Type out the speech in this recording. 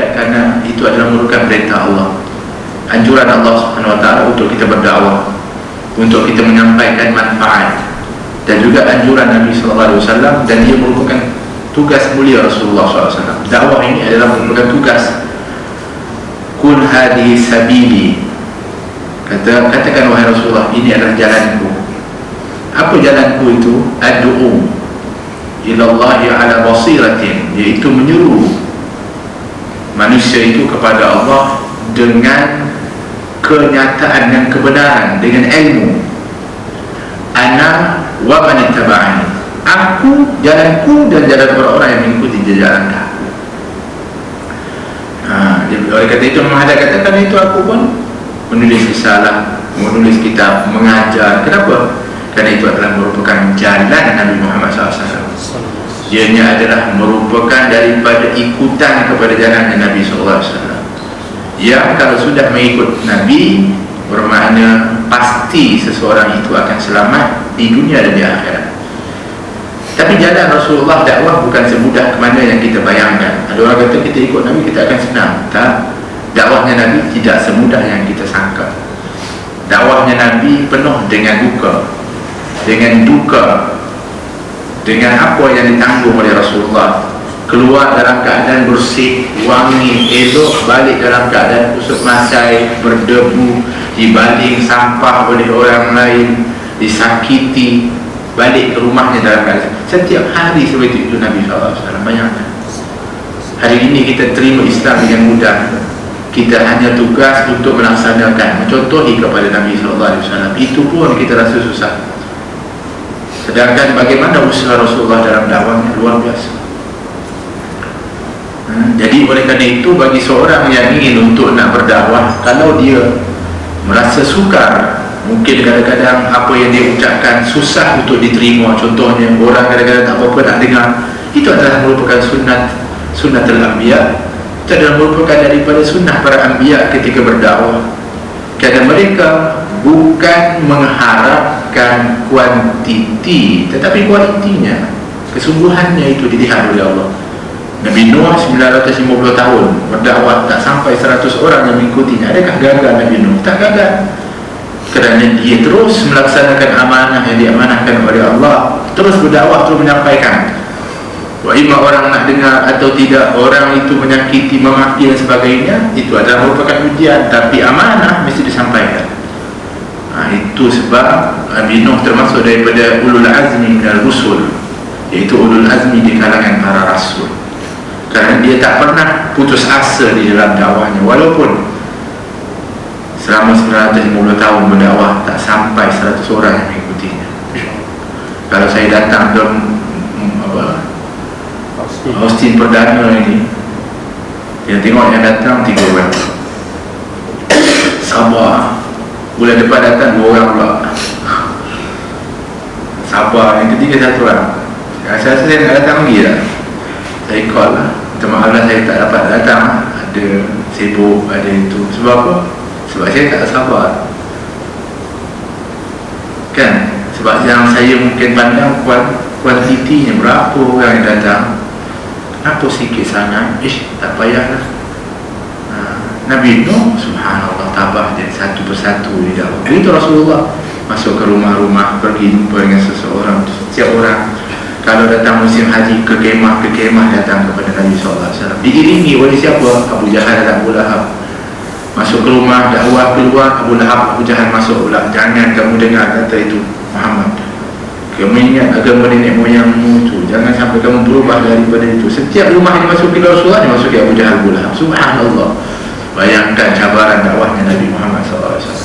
Haddad Kerana itu adalah merupakan perintah Allah. Anjuran Allah Subhanahu Wa Taala untuk kita berdakwah Untuk kita menyampaikan manfaat. Dan juga anjuran Nabi Sallallahu Wasallam Dan dia merupakan tugas mulia Rasulullah SAW Dakwah ini adalah merupakan tugas. Kun hadihi sabili. Kata, Katakan wahai Rasulullah Ini adalah jalanku. Apa jalanku itu? Adu'u ilallahi ala basiratin iaitu menyuruh manusia itu kepada Allah dengan kenyataan dan kebenaran dengan ilmu. Ana wa man ittaba'ani. Aku jalanku dan jalan orang-orang yang mengikuti jalan aku. Ha, oleh kata itu Muhammad katakan itu aku pun menulis risalah menulis kitab mengajar. Kenapa? kerana itu adalah merupakan jalan Nabi Muhammad SAW ianya adalah merupakan daripada ikutan kepada jalan Nabi SAW yang kalau sudah mengikut Nabi bermakna pasti seseorang itu akan selamat di dunia dan di akhirat. Tapi jalan Rasulullah dakwah bukan semudah ke mana yang kita bayangkan. Ada orang kata kita ikut Nabi kita akan senang. Tak. Dakwahnya Nabi tidak semudah yang kita sangka. Dakwahnya Nabi penuh dengan duka. Dengan duka dengan apa yang ditanggung oleh Rasulullah. Keluar dalam keadaan bersih wangi, elok balik dalam keadaan kusut masai berdebu, dibaling sampah oleh orang lain disakiti balik ke rumahnya dalam keadaan setiap hari seperti itu Nabi SAW bayangkan. Hari ini kita terima Islam dengan mudah. Kita hanya tugas untuk melaksanakan. Mencontohi kepada Nabi SAW itu pun kita rasa susah Sedangkan bagaimana usaha Rasulullah dalam dakwahnya luar biasa. Hmm, jadi oleh kerana itu bagi seorang yang ingin untuk nak berdakwah kalau dia merasa sukar mungkin kadang-kadang apa yang dia ucapkan susah untuk diterima. Contohnya orang kadang-kadang tak apa-apa nak dengar itu adalah merupakan sunat sunat al-anbiya itu adalah merupakan daripada sunnah para anbiya ketika berdakwah. Kerana mereka bukan mengharapkan kuantiti tetapi kualitinya kesungguhannya itu dilihat oleh Allah. Nabi Nuh 950 tahun berdakwah tak sampai 100 orang yang mengikutinya. Adakah gagal Nabi Nuh? tak gagal. Kerana dia terus melaksanakan amanah yang diamanahkan oleh Allah terus berdakwah terus menyampaikan. Wa orang nak dengar atau tidak Orang itu menyakiti, memaki dan sebagainya Itu adalah merupakan ujian. Tapi amanah mesti disampaikan ha, Itu sebab Nabi Nuh termasuk daripada Ulul Azmi dan Rusul. Iaitu Ulul Azmi di kalangan para Rasul. Kerana dia tak pernah putus asa di dalam dakwahnya. Walaupun Selama 950 tahun berdakwah Tak sampai 100 orang yang mengikutinya. Kalau saya datang dalam Austin. Perdana ini Yang tengok yang datang tiga orang. Sabar Bulan depan datang dua orang pula. Sabar. Yang ketiga satu orang. Saya rasa saya nak datang lagi tak? Saya call lah. Minta maaf lah saya tak dapat datang. Ada sibuk Ada itu. Sebab apa? Sebab saya tak sabar. Kan? Sebab yang saya mungkin pandang Kuantitinya berapa orang yang datang. Apa sikit sangat? Ish tak payahlah. Ha, Nabi Nuh Subhanallah dia satu persatu di dalam. Itu Rasulullah Masuk ke rumah-rumah Pergi jumpa dengan seseorang. Setiap orang Kalau datang musim haji Ke kemah Ke kemah datang kepada Nabi SAW Diiringi oleh siapa? Abu Jahal dan Abu Lahab. Masuk ke rumah dakwah keluar Abu Lahab Abu Jahal masuk pula. Jangan kamu dengar kata itu Muhammad. Kamu ingat agama nenek moyangmu itu Jangan sampai kamu berubah daripada itu. Setiap rumah yang masuk ke Rasulullah Dia masuk ke Abu Jahal pula Subhanallah Bayangkan cabaran dakwahnya Nabi Muhammad SAW